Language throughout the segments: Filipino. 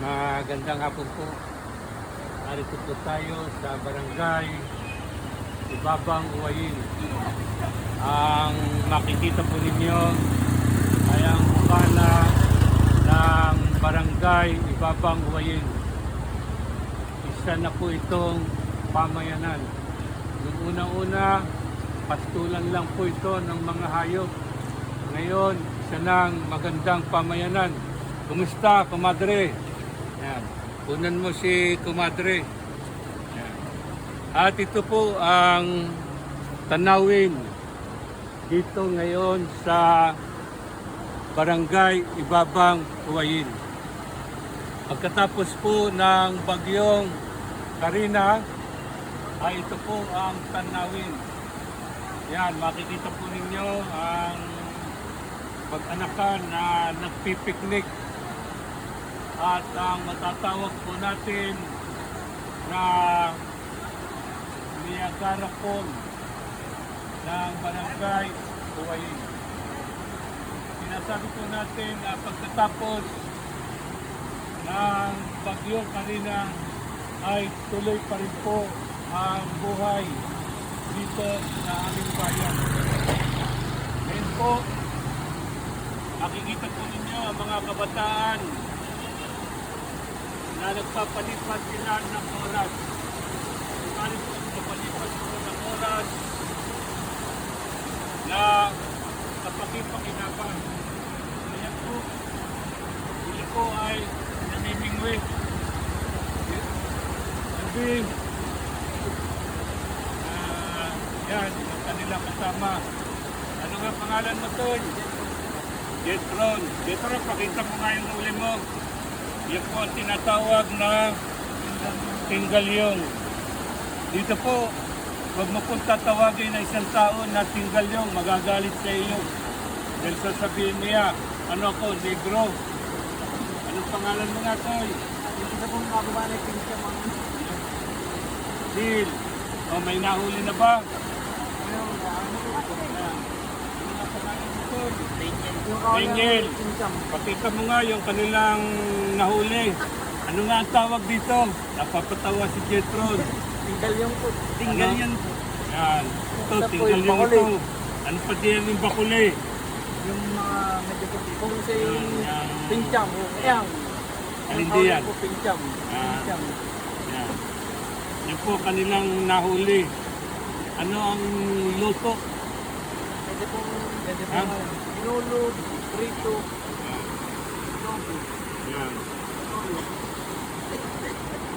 Magandang hapon po. Narito po tayo sa barangay Ibabang Uwayin. Ang makikita po ninyo ay ang bukana ng barangay Ibabang Uwayin. Isa na po itong pamayanan. Noong unang-una, pastulan lang po ito ng mga hayop. Ngayon, isa ng magandang pamayanan. Kumusta, kumadre? Yan. Punan mo si kumadre. Yan. At ito po ang tanawin dito ngayon sa Barangay Ibabang, Huwayin. Pagkatapos po ng bagyong Karina, ay ito po ang tanawin. Yan, makikita po ninyo ang pag-anakan na nagpipiknik at ang matatawag po natin na Niagara Fall ng Barangay Huwayin. Sinasabi po natin na pagkatapos ng bagyong Karina ay tuloy pa rin po ang buhay dito sa aming bayan. Ngayon po, makikita po ninyo ang mga kabataan na nagpapalipat sila ng oras. Kali po nagpapalipat po ng oras na kapakipakinapan. Kaya po, hindi ko ay namimingwi. Sabi, ah, yan, ang kanila kasama. Ano nga pangalan mo, Tol? Jetron. Jetron, pakita mo nga yung uli mo. Yan po ang tinatawag na tinggalyong. Dito po, huwag mo pong tatawagin na isang tao na tinggalyong, magagalit sa iyo. Dahil sasabihin niya, ano ako, negro. Anong pangalan mo nga, Toy? Isa pong magawa na yung sa mga Bill. O, may nahuli na ba? ano, ano, Ano nga pangalan mo, Toy? yung kawalan Daniel. Pakita mo nga yung kanilang nahuli. Ano nga ang tawag dito? Napapatawa si Jetron. Tinggal yung po. Tinggal yan. Yan. Ito, tinggal yung yung ito. Ano pa diyan yung bakuli? Yung mga medyo puti. Kung si Yan, yan. pinsam, yan. Alin Yung di yan? po pinsam. Ah. Pinsam. Yan. Yan po kanilang nahuli. Ano ang luto? Pwede pong, pwede Ah. pong inulog, prito. Yan.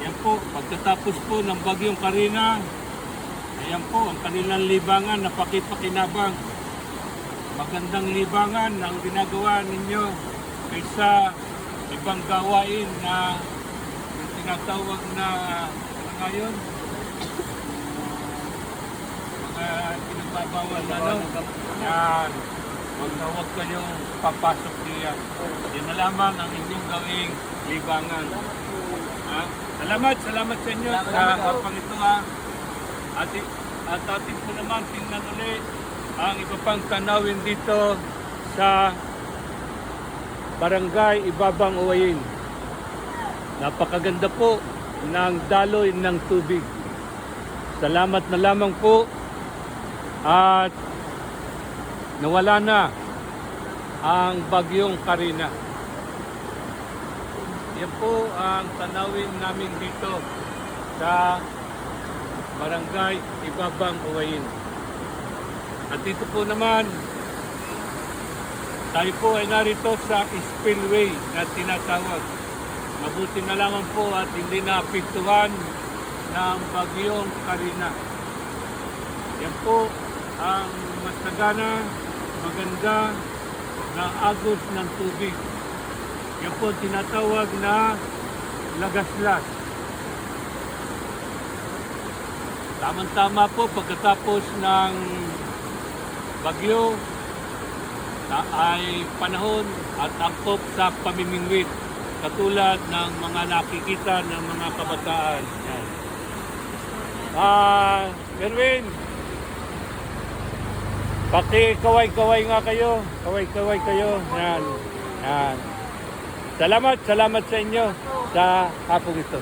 Yan po, pagkatapos po ng bagyong Karina, ayan po, ang kanilang libangan na pakipakinabang. Magandang libangan ang ginagawa ninyo kaysa ibang gawain na yung tinatawag na ano ngayon? Mga na ano? Yan. Huwag na huwag kayong papasok diyan. Yan na lamang ang inyong gawing libangan. Ha? Salamat, salamat sa inyo sa kapang ito ha. At, at atin po naman tingnan ulit ang iba pang tanawin dito sa Barangay Ibabang Uwayin. Napakaganda po ng daloy ng tubig. Salamat na lamang po at nawala na ang bagyong Karina. Yan po ang tanawin namin dito sa Barangay Ibabang Uwayin. At dito po naman, tayo po ay narito sa spillway na tinatawag. Mabuti na lamang po at hindi naapektuhan ng bagyong Karina. Yan po ang masagana, maganda na agos ng tubig. Yan po tinatawag na lagaslas. Tamang-tama po pagkatapos ng bagyo na ay panahon at angkop sa pamimingwit katulad ng mga nakikita ng mga kabataan. Ah, Erwin, Paki kaway-kaway nga kayo. Kaway-kaway kayo. Yan. Yan. Salamat, salamat sa inyo sa hapong ito.